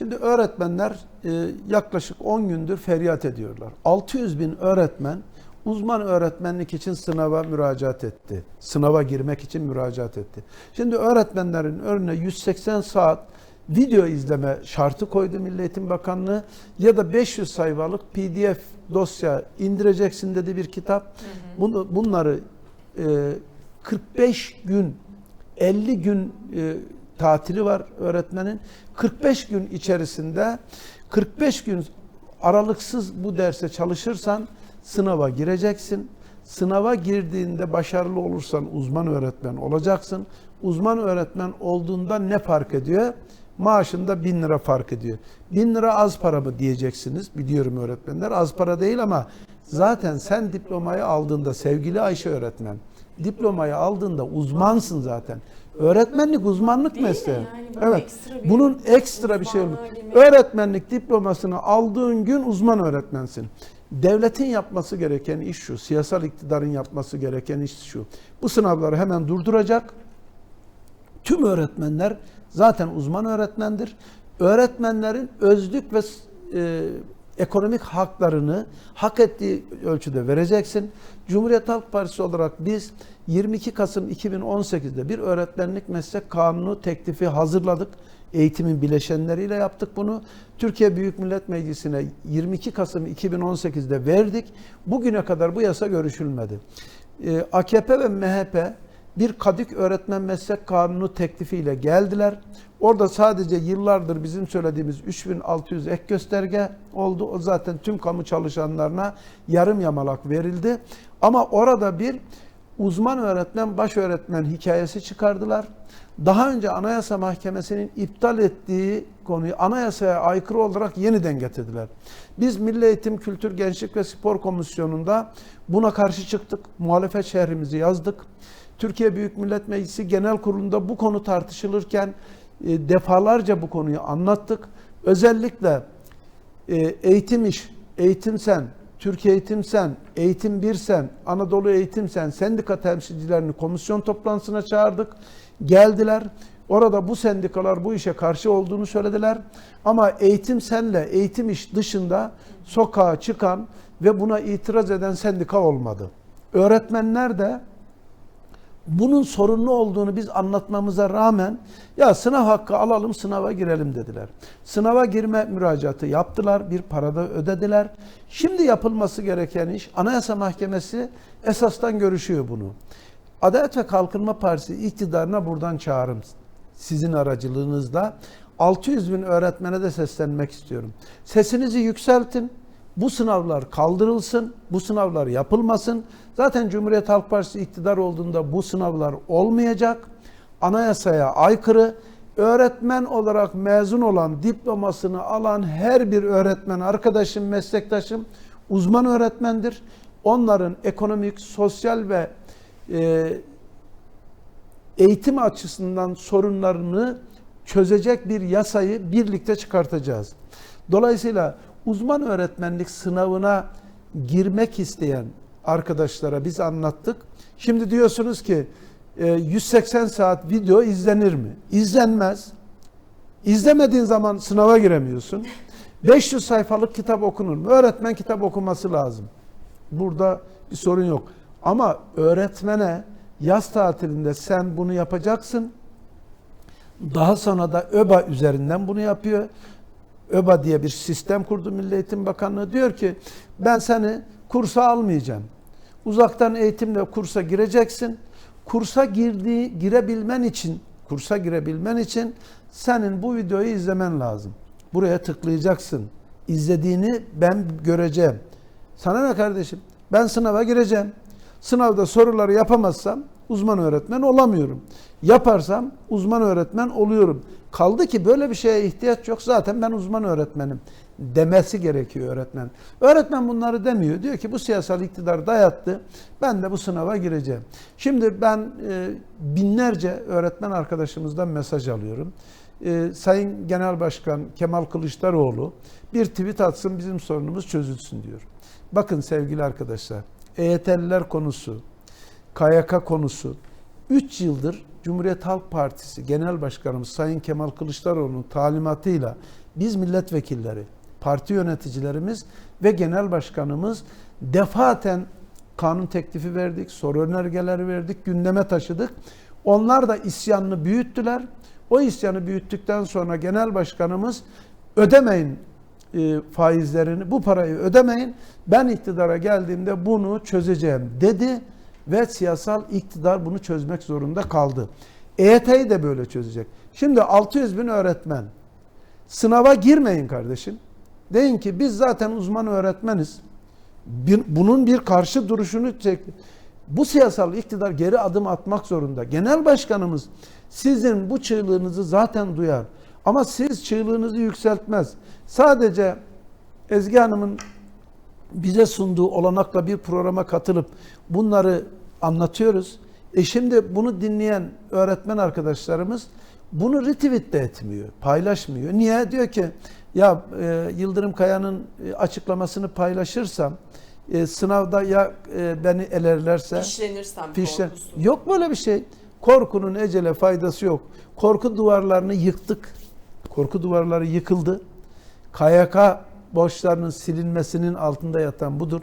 Şimdi öğretmenler e, yaklaşık 10 gündür feryat ediyorlar. 600 bin öğretmen uzman öğretmenlik için sınava müracaat etti. Sınava girmek için müracaat etti. Şimdi öğretmenlerin önüne 180 saat video izleme şartı koydu Milli Eğitim Bakanlığı ya da 500 sayfalık PDF dosya indireceksin dedi bir kitap. Bunu, bunları e, 45 gün 50 gün e, tatili var öğretmenin. 45 gün içerisinde 45 gün aralıksız bu derse çalışırsan sınava gireceksin. Sınava girdiğinde başarılı olursan uzman öğretmen olacaksın. Uzman öğretmen olduğunda ne fark ediyor? Maaşında bin lira fark ediyor. Bin lira az para mı diyeceksiniz. Biliyorum öğretmenler az para değil ama zaten sen diplomayı aldığında sevgili Ayşe öğretmen diplomayı aldığında uzmansın zaten. Öğretmenlik uzmanlık Değil mesleği. Yani evet. ekstra bir Bunun ekstra bir şey olur. Öğretmenlik diplomasını aldığın gün uzman öğretmensin. Devletin yapması gereken iş şu. Siyasal iktidarın yapması gereken iş şu. Bu sınavları hemen durduracak. Tüm öğretmenler zaten uzman öğretmendir. Öğretmenlerin özlük ve e, ekonomik haklarını hak ettiği ölçüde vereceksin. Cumhuriyet Halk Partisi olarak biz 22 Kasım 2018'de bir öğretmenlik meslek kanunu teklifi hazırladık. Eğitimin bileşenleriyle yaptık bunu. Türkiye Büyük Millet Meclisi'ne 22 Kasım 2018'de verdik. Bugüne kadar bu yasa görüşülmedi. Ee, AKP ve MHP bir Kadık Öğretmen Meslek Kanunu teklifiyle geldiler. Orada sadece yıllardır bizim söylediğimiz 3600 ek gösterge oldu. O zaten tüm kamu çalışanlarına yarım yamalak verildi. Ama orada bir uzman öğretmen, baş öğretmen hikayesi çıkardılar. Daha önce Anayasa Mahkemesi'nin iptal ettiği konuyu anayasaya aykırı olarak yeniden getirdiler. Biz Milli Eğitim, Kültür, Gençlik ve Spor Komisyonu'nda buna karşı çıktık. Muhalefet şehrimizi yazdık. Türkiye Büyük Millet Meclisi Genel Kurulu'nda bu konu tartışılırken e, defalarca bu konuyu anlattık. Özellikle e, eğitim iş, eğitim sen, Türkiye Eğitim Sen, Eğitim Bir Sen, Anadolu Eğitim Sen sendika temsilcilerini komisyon toplantısına çağırdık. Geldiler. Orada bu sendikalar bu işe karşı olduğunu söylediler. Ama Eğitim Sen'le Eğitim İş dışında sokağa çıkan ve buna itiraz eden sendika olmadı. Öğretmenler de bunun sorunlu olduğunu biz anlatmamıza rağmen ya sınav hakkı alalım sınava girelim dediler. Sınava girme müracaatı yaptılar, bir parada ödediler. Şimdi yapılması gereken iş Anayasa Mahkemesi esastan görüşüyor bunu. Adalet ve Kalkınma Partisi iktidarına buradan çağrım sizin aracılığınızla 600 bin öğretmene de seslenmek istiyorum. Sesinizi yükseltin. Bu sınavlar kaldırılsın, bu sınavlar yapılmasın. Zaten Cumhuriyet Halk Partisi iktidar olduğunda bu sınavlar olmayacak. Anayasaya aykırı. Öğretmen olarak mezun olan, diplomasını alan her bir öğretmen arkadaşım, meslektaşım uzman öğretmendir. Onların ekonomik, sosyal ve e, eğitim açısından sorunlarını çözecek bir yasayı birlikte çıkartacağız. Dolayısıyla uzman öğretmenlik sınavına girmek isteyen arkadaşlara biz anlattık. Şimdi diyorsunuz ki 180 saat video izlenir mi? İzlenmez. İzlemediğin zaman sınava giremiyorsun. 500 sayfalık kitap okunur mu? Öğretmen kitap okuması lazım. Burada bir sorun yok. Ama öğretmene yaz tatilinde sen bunu yapacaksın. Daha sonra da ÖBA üzerinden bunu yapıyor. ÖBA diye bir sistem kurdu Milli Eğitim Bakanlığı. Diyor ki ben seni kursa almayacağım. Uzaktan eğitimle kursa gireceksin. Kursa girdiği girebilmen için, kursa girebilmen için senin bu videoyu izlemen lazım. Buraya tıklayacaksın. İzlediğini ben göreceğim. Sana ne kardeşim? Ben sınava gireceğim. Sınavda soruları yapamazsam uzman öğretmen olamıyorum. Yaparsam uzman öğretmen oluyorum. Kaldı ki böyle bir şeye ihtiyaç yok. Zaten ben uzman öğretmenim demesi gerekiyor öğretmen. Öğretmen bunları demiyor. Diyor ki bu siyasal iktidar dayattı. Ben de bu sınava gireceğim. Şimdi ben e, binlerce öğretmen arkadaşımızdan mesaj alıyorum. E, Sayın Genel Başkan Kemal Kılıçdaroğlu bir tweet atsın bizim sorunumuz çözülsün diyor. Bakın sevgili arkadaşlar EYT'liler konusu, KYK konusu 3 yıldır Cumhuriyet Halk Partisi Genel Başkanımız Sayın Kemal Kılıçdaroğlu'nun talimatıyla Biz milletvekilleri, parti yöneticilerimiz ve genel başkanımız defaten kanun teklifi verdik, soru önergeleri verdik, gündeme taşıdık. Onlar da isyanını büyüttüler. O isyanı büyüttükten sonra genel başkanımız ödemeyin e, faizlerini, bu parayı ödemeyin. Ben iktidara geldiğimde bunu çözeceğim dedi ve siyasal iktidar bunu çözmek zorunda kaldı. EYT'yi de böyle çözecek. Şimdi 600 bin öğretmen sınava girmeyin kardeşim. Deyin ki biz zaten uzman öğretmeniz. Bunun bir karşı duruşunu çek. Bu siyasal iktidar geri adım atmak zorunda. Genel başkanımız sizin bu çığlığınızı zaten duyar. Ama siz çığlığınızı yükseltmez. Sadece Ezgi Hanım'ın bize sunduğu olanakla bir programa katılıp bunları anlatıyoruz. E şimdi bunu dinleyen öğretmen arkadaşlarımız bunu retweet de etmiyor, paylaşmıyor. Niye? Diyor ki ya e, Yıldırım Kaya'nın e, açıklamasını paylaşırsam e, sınavda ya e, beni elerlerse Fişlenirsem fişler. korkusu. Yok böyle bir şey. Korkunun ecele faydası yok. Korku duvarlarını yıktık. Korku duvarları yıkıldı. KYK borçlarının silinmesinin altında yatan budur.